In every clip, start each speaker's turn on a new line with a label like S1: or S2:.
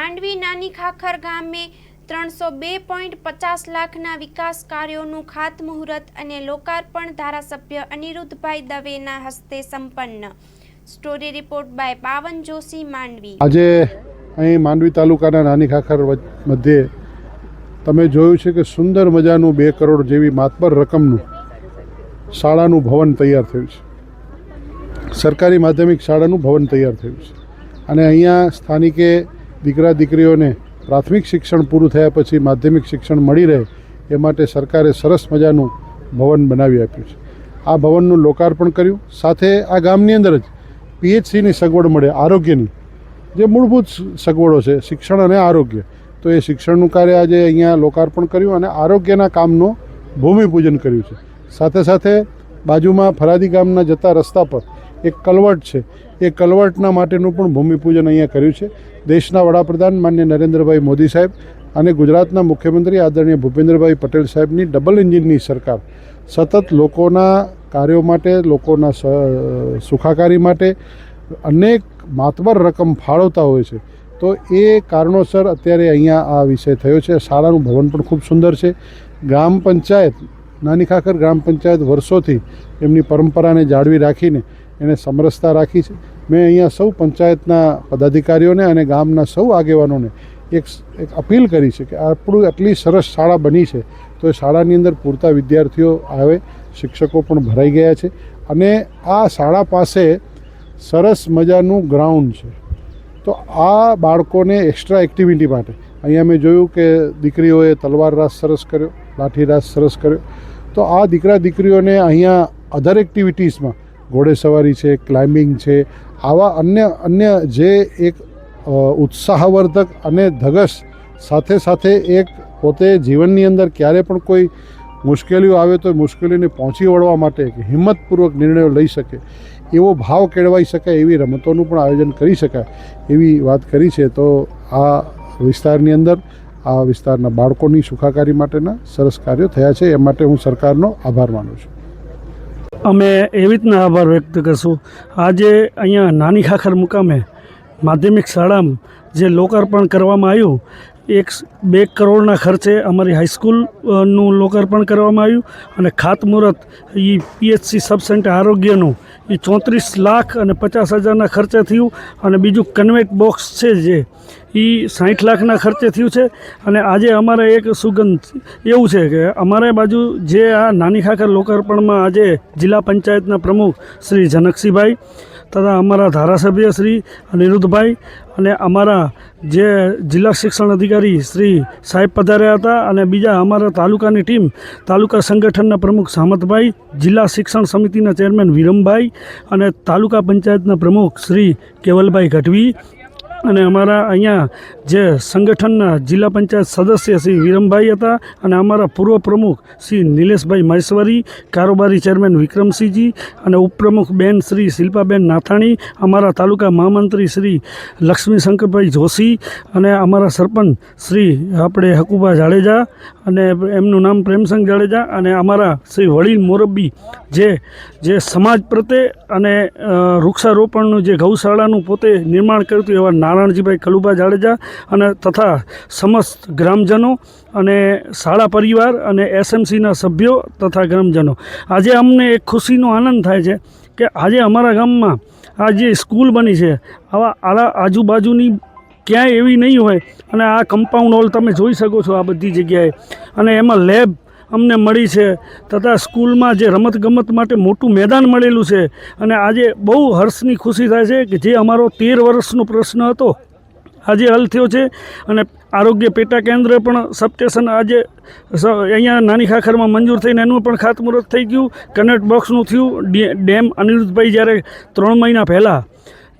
S1: માંડવી નાની ખાખર ગામે ત્રણસો બે પોઈન્ટ પચાસ લાખના વિકાસ કાર્યોનું ખાતમુહૂર્ત અને લોકાર્પણ ધારાસભ્ય અનિરુદ્ધભાઈ દવેના હસ્તે સંપન્ન. સ્ટોરી રિપોર્ટ બાય પાવન જોશી માંડવી.
S2: આજે અહીં માંડવી તાલુકાના નાની ખાખર મધ્યે તમે જોયું છે કે સુંદર મજાનું બે કરોડ જેવી માતબર રકમનું શાળાનું ભવન તૈયાર થયું છે. સરકારી માધ્યમિક શાળાનું ભવન તૈયાર થયું છે. અને અહીંયા સ્થાનિકે દીકરા દીકરીઓને પ્રાથમિક શિક્ષણ પૂરું થયા પછી માધ્યમિક શિક્ષણ મળી રહે એ માટે સરકારે સરસ મજાનું ભવન બનાવી આપ્યું છે. આ ભવનનું લોકાર્પણ કર્યું. સાથે આ ગામની અંદર જ પીએચસીની સગવડ મળે, આરોગ્યની. જે મૂળભૂત સગવડો છે, શિક્ષણ અને આરોગ્ય. તો એ શિક્ષણનું કાર્ય આજે અહીંયા લોકાર્પણ કર્યું અને આરોગ્યના કામનું ભૂમિપૂજન કર્યું છે. સાથે સાથે બાજુમાં ફરાદી ગામના જતા રસ્તા પર એક કલવટ છે. એ કલવટના માટેનું પણ ભૂમિપૂજન અહીંયા કર્યું છે. દેશના વડાપ્રધાન માન્ય નરેન્દ્રભાઈ મોદી સાહેબ અને ગુજરાતના મુખ્યમંત્રી આદરણીય ભૂપેન્દ્રભાઈ પટેલ સાહેબની ડબલ એન્જિનની સરકાર. સતત લોકોના કાર્યો માટે, લોકોના સુખાકારી માટે અનેક માતબર રકમ ફાળવતા હોય છે. તો એ કારણોસર અત્યારે અહીંયા આ વિષય થયો છે. શાળાનું ભવન પણ ખૂબ સુંદર છે. ગ્રામ પંચાયત, નાની ખાખર ગ્રામ પંચાયત વર્ષોથી એમની પરંપરાને જાળવી રાખીને એને સમરસતા રાખી છે. મેં અહીંયા સૌ પંચાયતના પદાધિકારીઓને અને ગામના સૌ આગેવાનોને એક એક અપીલ કરી છે કે આપણું આટલી સરસ શાળા બની છે તો એ શાળાની અંદર પૂરતા વિદ્યાર્થીઓ આવે, શિક્ષકો પણ ભરાઈ ગયા છે અને આ શાળા પાસે સરસ મજાનું ગ્રાઉન્ડ છે. તો આ બાળકોને એક્સ્ટ્રા એક્ટિવિટી માટે. અહીંયા મેં જોયું કે દીકરીઓએ તલવાર રાસ સરસ કર્યો, લાઠી રાસ સરસ કર્યો. તો આ દીકરા દીકરીઓને અહીંયા અધર એક્ટિવિટીઝમાં ઘોડેસવારી છે ક્લાઇમ્બિંગ છે આવા અન્ય અન્ય જે એક ઉત્સાહવર્ધક અને ધગશ સાથે સાથે એક પોતે જીવનની અંદર ક્યારે પણ કોઈ મુશ્કેલીઓ આવે તો મુશ્કેલીને પહોંચી વળવા માટે હિંમતપૂર્વક નિર્ણયો લઈ શકે. એવો ભાવ કેળવાઈ શકાય એવી રમતોનું પણ આયોજન કરી શકાય એવી વાત કરી છે. તો આ વિસ્તારની અંદર, આ વિસ્તારના બાળકોની સુખાકારી માટેના સરસ કાર્યો થયા છે. એ માટે હું સરકારનો આભાર માનું છું.
S3: અમે એવી રીતના આભાર વ્યક્ત કરશું. આજે અહીંયા નાની ખાખર મુકામે માધ્યમિક શાળામાં જે લોકાર્પણ કરવામાં આવ્યું એક બે કરોડના ખર્ચે અમારી હાઈસ્કૂલનું લોકાર્પણ કરવામાં આવ્યું અને ખાતમુહૂર્ત એ પીએચસી સબ સેન્ટર આરોગ્યનું એ ચોત્રીસ લાખ અને પચાસ હજારના ખર્ચે થયું અને બીજું કન્વેટ બોક્સ છે જે એ સાઠ લાખના ખર્ચે થયું છે અને આજે અમારે એક સુગંધ એવું છે કે અમારે બાજુ જે આ નાની ખાખર લોકાર્પણમાં આજે જિલ્લા પંચાયતના પ્રમુખ શ્રી જનકસિંહભાઈ તથા અમારા ધારાસભ્ય શ્રી અનિરુદ્ધભાઈ અને અમારા જે જિલ્લા શિક્ષણ અધિકારી શ્રી સાહેબ પધાર્યા હતા અને બીજા અમારા તાલુકાની ટીમ, તાલુકા સંગઠનના પ્રમુખ સામતભાઈ, જિલ્લા શિક્ષણ સમિતિના ચેરમેન વિરમભાઈ અને તાલુકા પંચાયતના પ્રમુખ શ્રી કેવલભાઈ ગઢવી અને અમારા અહીંયા જે સંગઠનના જિલ્લા પંચાયત સદસ્ય શ્રી વિરમભાઈ હતા અને અમારા પૂર્વ પ્રમુખ શ્રી નિલેશભાઈ મહેશ્વરી, કારોબારી ચેરમેન વિક્રમસિંહજી અને ઉપપ્રમુખ બેન શ્રી શિલ્પાબેન નાથાણી, અમારા તાલુકા મહામંત્રી શ્રી લક્ષ્મી શંકરભાઈ જોશી અને અમારા સરપંચ શ્રી આપણે હકુબા જાડેજા અને એમનું નામ પ્રેમસંગ જાડેજા અને અમારા શ્રી વડીલ મોરબી જે જે સમાજ પ્રત્યે અને વૃક્ષારોપણનું જે ગૌશાળાનું પોતે નિર્માણ કર્યું હતું એવા નારાયણજીભાઈ કલુબા જાડેજા અને તથા સમસ્ત ગ્રામજનો અને શાળા પરિવાર અને એસએમસીના સભ્યો તથા ગ્રામજનો. આજે અમને એક ખુશીનો આનંદ થાય છે કે આજે અમારા ગામમાં આ જે સ્કૂલ બની છે, આવા આલા આજુબાજુની ક્યાંય એવી નહીં હોય. અને આ કમ્પાઉન્ડ હોલ તમે જોઈ શકો છો આ બધી જગ્યાએ. અને એમાં લેબ અમને મળી છે. તથા સ્કૂલમાં જે રમતગમત માટે મોટું મેદાન મળેલું છે. અને આજે બહુ હર્ષની ખુશી થાય છે કે જે અમારો તેર વર્ષનો પ્રશ્ન હતો, આજે હલ થયો છે. અને આરોગ્ય પેટા કેન્દ્ર પણ સબસ્ટેશન આજે અહીંયા નાની ખાખરમાં મંજૂર થઈને એનું પણ ખાતમુહૂર્ત થઈ ગયું. કનેક્ટ બોક્સનું થયું. ડેમ અનિરુદ્ધભાઈ જ્યારે ત્રણ મહિના પહેલાં,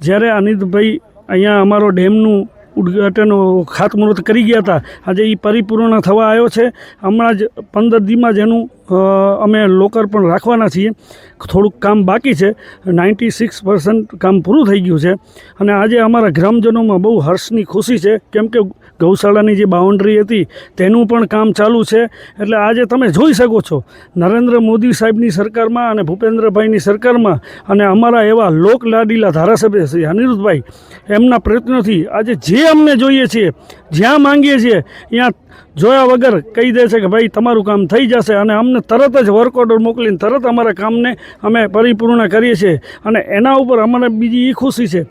S3: જ્યારે અનિરુદ્ધભાઈ અહીંયા અમારો ડેમનું ઉદ્ઘાટન ખાતમુહૂર્ત કરી ગયા હતા. આજે એ પરિપૂર્ણ થવા આવ્યો છે. હમણાં જ પંદર દીમાં જ એનું અમે અમે લોકાર્પણ રાખવાના છીએ. થોડુંક કામ બાકી છે. નાઇન્ટી સિક્સ પર્સન્ટ કામ પૂરું થઈ ગયું છે. અને આજે અમારા ગ્રામજનોમાં બહુ હર્ષની ખુશી છે. કેમ કે ગૌશાળાની જે બાઉન્ડ્રી હતી તેનું પણ કામ ચાલુ છે. એટલે આજે તમે જોઈ શકો છો, નરેન્દ્ર મોદી સાહેબની સરકારમાં અને ભૂપેન્દ્રભાઈની સરકારમાં અને અમારા એવા લોકલાડીલા ધારાસભ્ય શ્રી અનિરુદ્ધભાઈ, એમના પ્રયત્નોથી આજે જે અમને જોઈએ છીએ, જ્યાં માંગીએ છીએ, ત્યાં જોયા વગર કહી દે છે કે ભાઈ તમારું કામ થઈ જશે અને અમને તરત જ વર્ક ઓર્ડર મોકલીને તરત અમારા કામને અમે પરિપૂર્ણ કરીએ છીએ. અને એના ઉપર અમને બીજી એ ખુશી છે.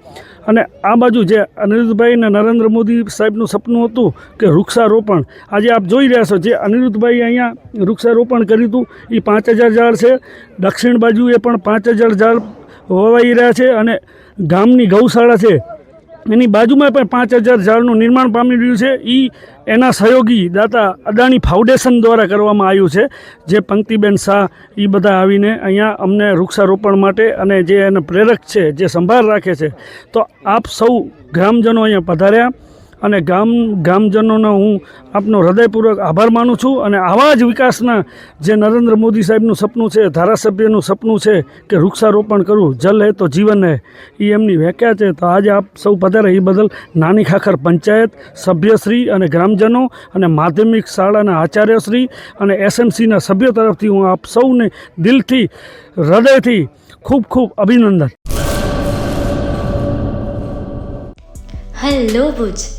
S3: અને આ બાજુ જે અનિરુદ્ધભાઈ અને નરેન્દ્ર મોદી સાહેબનું સપનું હતું કે વૃક્ષારોપણ. આજે આપ જોઈ રહ્યા છો જે અનિરુદ્ધભાઈ અહીંયા વૃક્ષારોપણ કર્યું હતું, એ પાંચ હજાર ઝાડ છે. દક્ષિણ બાજુએ પણ પાંચ હજાર ઝાડ વવાઈ રહ્યા છે અને ગામની ગૌશાળા છે. એની બાજુમાં પણ પાંચ હજાર ઝાડનું નિર્માણ પામી રહ્યું છે. એ એના સહયોગી દાતા અદાણી ફાઉન્ડેશન દ્વારા કરવામાં આવ્યું છે. જે પંક્તિબેન શાહ એ બધા આવીને અહીંયા અમને વૃક્ષારોપણ માટે અને જે એને પ્રેરક છે, જે સંભાળ રાખે છે. તો આપ સૌ ગ્રામજનો અહીંયા પધાર્યા. અને ગામ ગામજનોનો હું આપનો હૃદયપૂર્વક આભાર માનું છું અને આવા જ વિકાસના જે નરેન્દ્ર મોદી સાહેબનું સપનું છે, ધારાસભ્યનું સપનું છે કે વૃક્ષારોપણ કરવું, જલ હે તો જીવન હે એ એમની વ્યાખ્યા છે. તો આજે આપ સૌ પધારે એ બદલ નાની ખાખર પંચાયત, સભ્યશ્રી અને ગ્રામજનો અને માધ્યમિક શાળાના આચાર્યશ્રી અને એસએમસીના સભ્યો તરફથી હું આપ સૌને દિલથી, હૃદયથી ખૂબ ખૂબ અભિનંદન.
S4: હેલો ભુજ